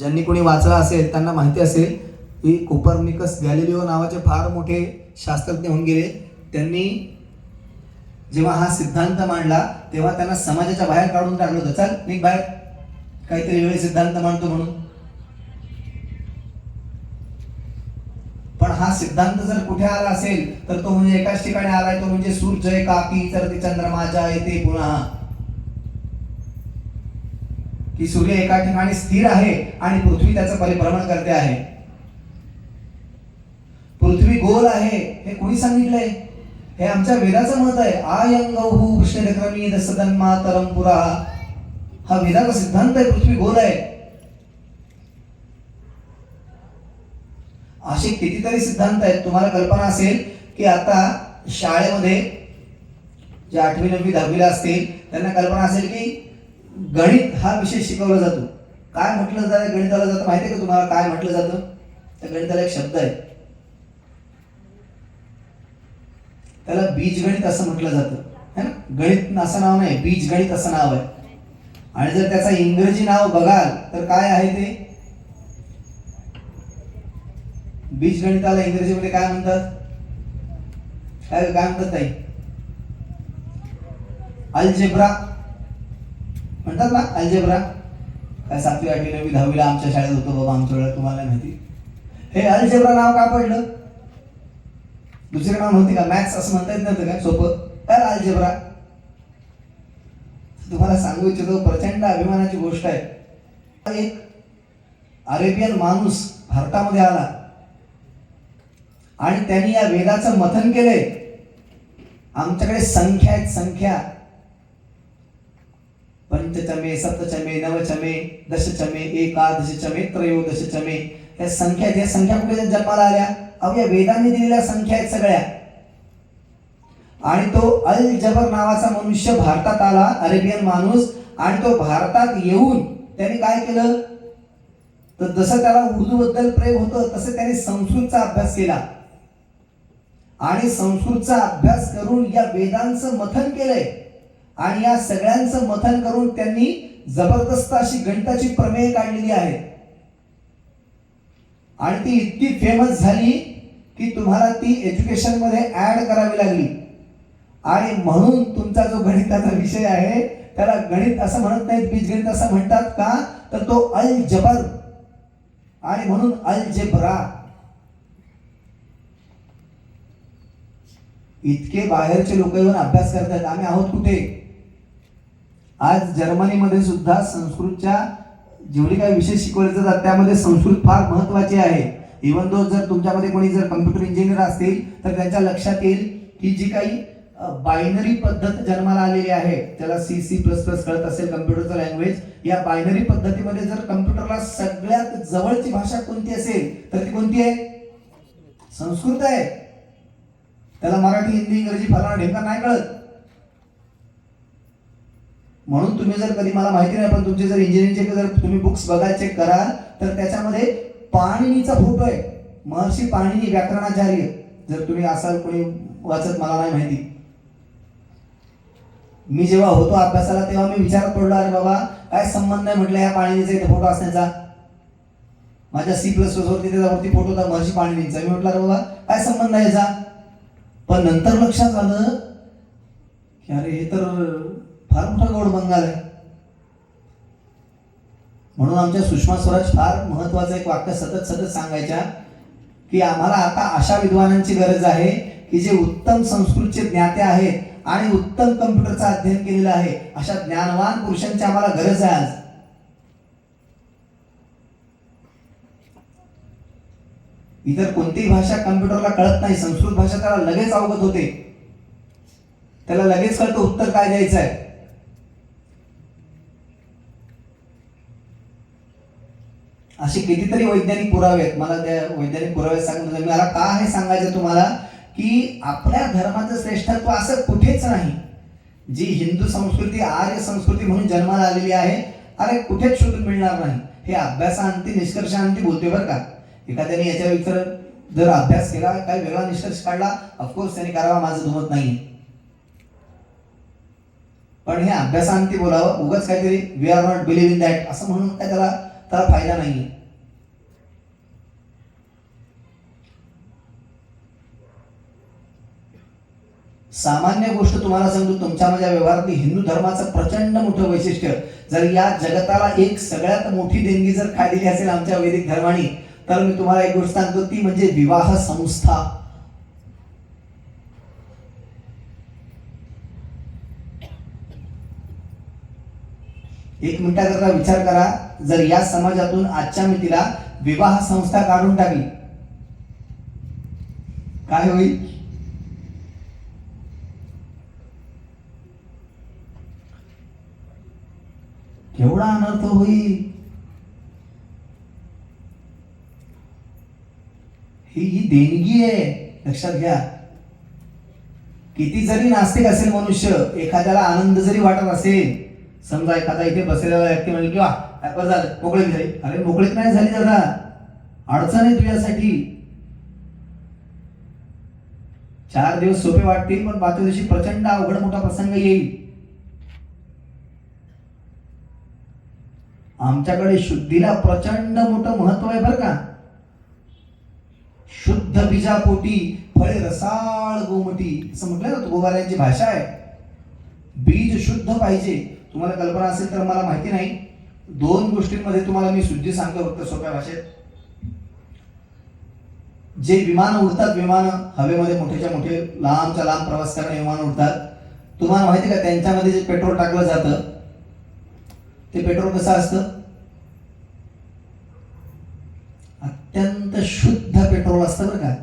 ज्यांनी कोणी वाचला असेल त्यांना माहिती असेल की कुपरनिकस गॅलिलिओ नावाचे फार मोठे शास्त्रज्ञ होऊन गेले. त्यांनी जेव्हा हा सिद्धांत मांडला तेव्हा त्यांना समाजाच्या बाहेर काढून टाकलं होतं. चल निघ बाहेर. काहीतरी वेगळे सिद्धांत मांडतो म्हणून. पण हा सिद्धांत जर कुठे आला असेल तर तो म्हणजे एकाच ठिकाणी आलाय. तो म्हणजे सूर्य काकी तर ते चंद्रमाच्या येते पुन्हा की सूर्य एका ठिकाणी स्थिर आहे आणि पृथ्वी त्याचं परिभ्रमण करते आहे. पृथ्वी गोल आहे हे कोणी सांगितलंय? हे आमच्या वेदाचं मत आहे. आयंगहू कृष्णक्रमी दसदन्मातरम पुरा. हा वेदाचा सिद्धांत आहे पृथ्वी गोल आहे. असे कितीतरी सिद्धांत आहेत. तुम्हाला कल्पना असेल की आता शाळेमध्ये जे आठवी नववी दहावीला असतील त्यांना कल्पना असेल की गणित हा विषय शिकवला जातो. काय म्हटलं जातं गणिताला जातं माहिती आहे का तुम्हाला काय म्हटलं जातं? त्या गणिताला एक शब्द आहे. त्याला बीजगणित असं म्हटलं जातं. है ना? गणित असं नाव नाही बीजगणित असं नाव आहे. आणि जर त्याचा इंग्रजी नाव बघाल तर काय आहे ते? बीजगणिताला इंग्रजीमध्ये काय म्हणतात? काय काय म्हणतात ताई? अल्जेब्रा म्हणतात ना अल्जेब्रा काय सातवी आठवी नववी दहावीला आमच्या शाळेत होतो बाबा आमच्या वेळेला तुम्हाला माहिती. हे अल्जेब्रा नाव का पडलं? दुसरे नाव नव्हते का? मॅथ्स असं म्हणता येत नव्हतं काय सोपं. काय अल्जेब्रा तुम्हाला सांगू इच्छितो प्रचंड अभिमानाची गोष्ट आहे. एक अरेबियन माणूस भारतामध्ये आला. आणि त्यांनी या वेदाचं मथन केलंय. आमच्याकडे संख्या आहेत संख्या. पंचचमे सप्तचमे नवचमे दशचमे एकादशचमे त्रयोदशचमे. या संख्या या संख्या कुठे जन्माला आल्या. अहो या वेदांनी दिलेल्या संख्या आहेत सगळ्या. आणि तो अल जबर नावाचा मनुष्य भारतात आला अरेबियन माणूस आणि तो भारतात येऊन त्याने काय केलं? तर जसं त्याला उर्दू बद्दल प्रेम होतं तसं त्याने संस्कृतचा अभ्यास केला. आणि संस्कृतचा अभ्यास करून या वेदांचं मथन केलंय. आणि या सगळ्यांचं मथन करून त्यांनी जबरदस्त अशी गणिताची प्रमेय काढलेली आहे. आणि ती इतकी फेमस झाली की तुम्हाला ती एज्युकेशनमध्ये ऍड करावी लागली. आणि म्हणून तुमचा जो गणिताचा विषय आहे त्याला गणित असं म्हणत नाहीत बीजगणित असं म्हणतात का? तर तो अल जबर आणि म्हणून अल जेबरा इतके बाहेरचे लोक येऊन अभ्यास करतात आम्ही आहोत कुठे? आज जर्मनीमध्ये सुद्धा संस्कृतच्या जेवढी काही विषय शिकवले जातात त्यामध्ये संस्कृत फार महत्त्वाचे आहे. इवन दो जर तुमच्यामध्ये कोणी जर कम्प्युटर इंजिनियर असतील तर त्यांच्या लक्षात येईल की जी काही बायनरी पद्धत जन्माला आलेली आहे त्याला सी सी प्लस प्लस कळत असेल कम्प्युटरचं लँग्वेज या बायनरी पद्धतीमध्ये जर कम्प्युटरला सगळ्यात जवळची भाषा कोणती असेल तर ती कोणती आहे? संस्कृत आहे. त्याला मराठी हिंदी इंग्रजी फलाना ढेमका नाही कळत. म्हणून तुम्ही जर कधी मला माहिती नाही पण तुमचे जर इंजिनिअरिंगचे जर तुम्ही बुक्स बघा चेक कराल तर त्याच्यामध्ये पाणिनीचा फोटो आहे. महर्षी पाणिनी व्याकरणाचार्य जर तुम्ही असाल कोणी वाचत मला नाही माहिती. मी जेव्हा होतो अभ्यासाला तेव्हा मी विचारात पडलो अरे बाबा काय संबंध नाही म्हटलं या पाणिनीचा इथे फोटो असण्याचा. माझ्या सी प्लस वरती त्याच्यावरती फोटो होता महर्षी पाणिनीचा. मी म्हटलं अरे बाबा काय संबंध आहे याचा? पण नंतर लक्षात आलं की अरे हे तर फार मोठा गौड बंगाल आहे. म्हणून आमच्या सुषमा स्वराज फार महत्वाचं एक वाक्य सतत सतत सांगायच्या की आम्हाला आता अशा विद्वानांची गरज आहे की जे उत्तम संस्कृतचे ज्ञाते आहेत आणि उत्तम कम्प्युटरचं अध्ययन केलेलं आहे अशा ज्ञानवान पुरुषांची आम्हाला गरज आहे आज. इतर कोणतीही भाषा कम्प्युटरला कळत नाही संस्कृत भाषा त्याला लगेच अवगत होते. त्याला लगेच कळतं उत्तर काय द्यायचं आहे असे कितीतरी वैज्ञानिक पुरावे आहेत मला त्या वैज्ञानिक पुरावे सांगून मला का हे सांगायचं तुम्हाला? की आपल्या धर्माचं श्रेष्ठत्व असं कुठेच नाही. जी हिंदू संस्कृती आर्य संस्कृती म्हणून जन्माला आलेली आहे अरे कुठेच शोधून मिळणार नाही. हे अभ्यासांती निष्कर्षांती बोलते बरं का. एखाद्याने याच्या विचार जर अभ्यास केला काही वेगळा निष्कर्ष काढला ऑफकोर्स त्यांनी करावा माझं दुमत नाही. पण हे अभ्यासांती बोलावं उगाच काहीतरी we are not believe in that असं म्हणून काय त्याला तर फायदा नाही सामान्य गोष्ट तुम्हाला सांगतो तुमच्या माझ्या व्यवहारातली हिंदू धर्माचं प्रचंड मोठं वैशिष्ट्य जर या जगताला एक सगळ्यात मोठी देणगी जर काय दिली असेल आमच्या वैदिक धर्माने तर मी तुम्हाला एक गोष्ट सांगतो ती म्हणजे विवाह संस्था. एक मिनिटाकरता विचार करा. जर या समाजातून आजच्या मितीला विवाह संस्था काढून टाकली काय होईल? केवढा अनर्थ होईल? ही ही देणगी आहे लक्षात घ्या. किती जरी नास्तिक असेल मनुष्य एखाद्याला आनंद जरी वाटत असेल समजा एखादा इथे बसलेला व्यक्ती म्हणजे किंवा बरं झालं मोकळीक झाली. अरे मोकळीक नाही झाली दादा अडचण आहे तुझ्यासाठी. चार दिवस सोपे वाटतील पण पाचव्या दिवशी प्रचंड अवघड मोठा प्रसंग येईल. आमच्याकडे शुद्धीला प्रचंड मोठं महत्त्व आहे बरं का. शुद्ध बीजापोटी फळे रसाळ गोमटी असं म्हटलं ना तुकोबाऱ्यांची भाषा आहे. बीज शुद्ध पाहिजे. तुम्हाला कल्पना असेल तर मला माहिती नाही. दोन गोष्टींमध्ये तुम्हाला मी शुद्धी सांगतो फक्त सोप्या भाषेत. जे विमान उडतात विमान हवेमध्ये मोठेच्या मोठे लांबच्या लांब प्रवास करणारे विमान उडतात. तुम्हाला माहिती का त्यांच्यामध्ये जे पेट्रोल टाकलं जातं ते पेट्रोल कसं असतं? अत्यंत शुद्ध पेट्रोल असतं बरं का.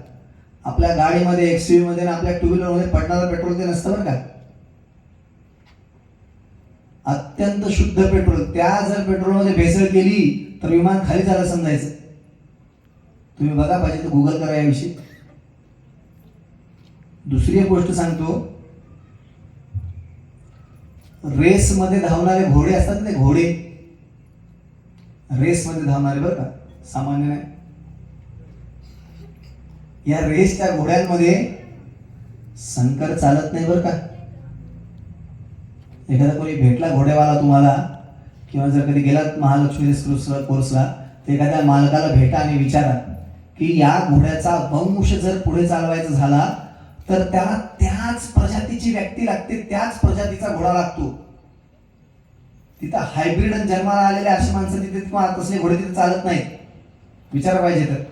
आपल्या गाडीमध्ये एक्सयूमध्ये आणि आपल्या टू व्हीलरमध्ये पडणारं पेट्रोल ते नसतं बरं का. अत्यंत शुद्ध पेट्रोल. त्या जर पेट्रोलमध्ये भेसळ केली तर विमान खाली झालं समजायचं. तुम्ही बघा पाहिजे तर गुगल करा याविषयी. दुसरी एक गोष्ट सांगतो. रेसमध्ये धावणारे घोडे असतात ना घोडे? रेसमध्ये धावणारे बरं का सामान्य नाही. या रेसच्या घोड्यांमध्ये संकर चालत नाही बरं का. एखादा कोणी भेटला घोडेवाला तुम्हाला किंवा जर कधी गेलात महालक्ष्मी एक्सप्रेसला कोर्सला तर एखाद्या मालकाला भेटा आणि विचारा की या घोड्याचा वंश जर पुढे चालवायचा झाला तर त्याला त्याच प्रजातीची व्यक्ती लागते त्याच प्रजातीचा घोडा लागतो. तिथं हायब्रिड जन्माला आलेले अशी माणसं तिथे तुम्हाला तसले घोडे तिथे चालत नाहीत. विचार पाहिजे तर.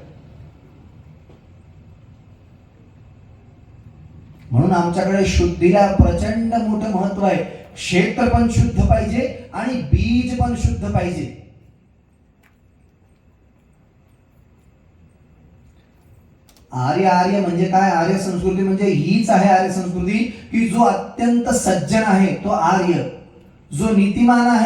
म्हणून आमच्याकडे शुद्धीला प्रचंड मोठं महत्त्व आहे. क्षेत्र पण शुद्ध पाहिजे आणि बीज पण शुद्ध पाहिजे. आर्य आर्य म्हणजे काय? आर्य संस्कृती म्हणजे हीच आहे आर्य संस्कृती की जो अत्यंत सज्जन आहे तो आर्य. जो नीतिमान आहे